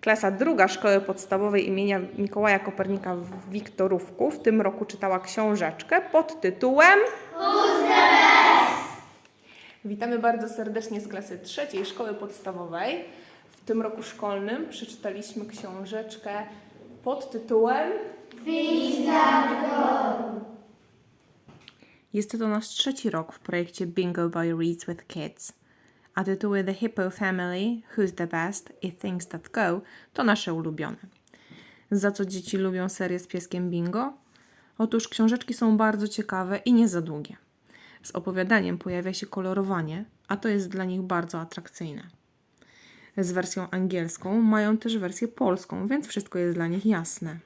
Klasa druga Szkoły Podstawowej imienia Mikołaja Kopernika w Wiktorówku w tym roku czytała książeczkę pod tytułem Witamy bardzo serdecznie z klasy trzeciej Szkoły Podstawowej. W tym roku szkolnym przeczytaliśmy książeczkę pod tytułem Jest to nasz trzeci rok w projekcie Bingo Boy Reads with Kids. A tytuły The Hippo Family, Who's the Best i Things That Go to nasze ulubione. Za co dzieci lubią serię z pieskiem Bingo? Otóż książeczki są bardzo ciekawe i nie za długie. Z opowiadaniem pojawia się kolorowanie, a to jest dla nich bardzo atrakcyjne. Z wersją angielską mają też wersję polską, więc wszystko jest dla nich jasne.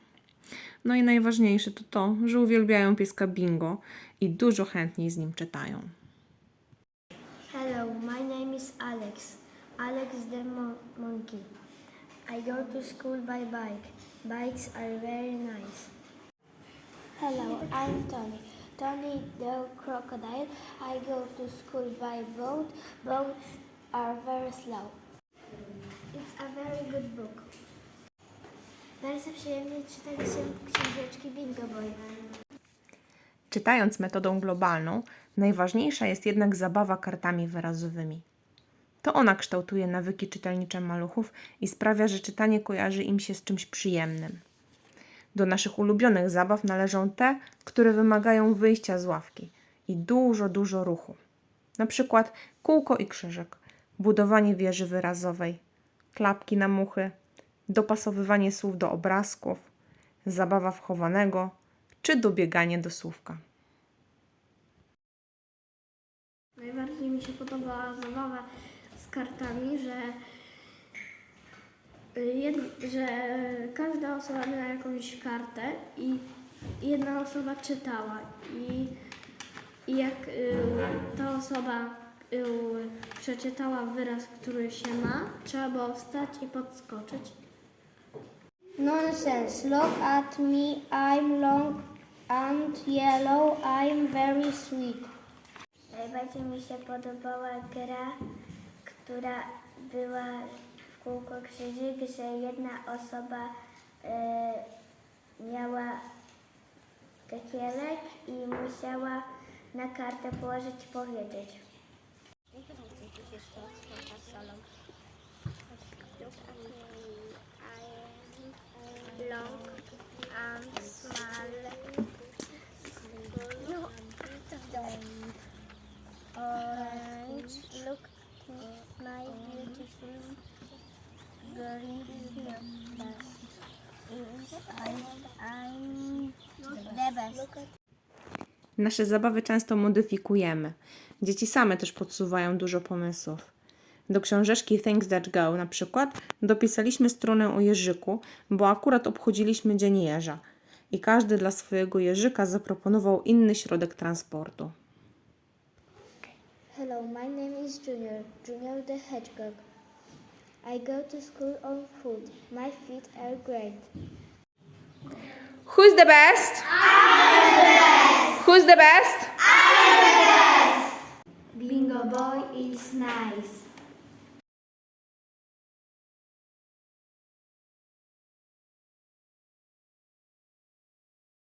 No i najważniejsze to to, że uwielbiają pieska Bingo i dużo chętniej z nim czytają. Hello, my name is Alex. Alex the mo- monkey. I go to school by bike. Bikes are very nice. Hello, I'm Tony. Tony the crocodile. I go to school by boat. Boats are very slow. It's a very good book. Bardzo przyjemnie czytali się książeczki Bingo Boy. Czytając metodą globalną, najważniejsza jest jednak zabawa kartami wyrazowymi. To ona kształtuje nawyki czytelnicze maluchów i sprawia, że czytanie kojarzy im się z czymś przyjemnym. Do naszych ulubionych zabaw należą te, które wymagają wyjścia z ławki i dużo, dużo ruchu. Na przykład kółko i krzyżyk, budowanie wieży wyrazowej, klapki na muchy, dopasowywanie słów do obrazków, zabawa wchowanego czy dobieganie do słówka. Najbardziej mi się podobała zabawa z kartami, że, jed, że każda osoba miała jakąś kartę i jedna osoba czytała. I, i jak y, ta osoba y, przeczytała wyraz, który się ma, trzeba było wstać i podskoczyć. Nonsense. Look at me. I'm long and yellow. I'm very sweet. Najbardziej mi się podobała gra, która była w kółko krzyżyk, że jedna osoba e, miała tekielek i musiała na kartę położyć powiedzieć. Long look my beautiful I'm the best. Nasze zabawy często modyfikujemy. Dzieci same też podsuwają dużo pomysłów. Do książeczki Things That Go na przykład dopisaliśmy stronę o jeżyku, bo akurat obchodziliśmy Dzień Jeża i każdy dla swojego jeżyka zaproponował inny środek transportu. Hello, my name is Junior, Junior the Hedgehog. I go to school on foot. My feet are great. Who's the best? Who's the best? Bingo boy is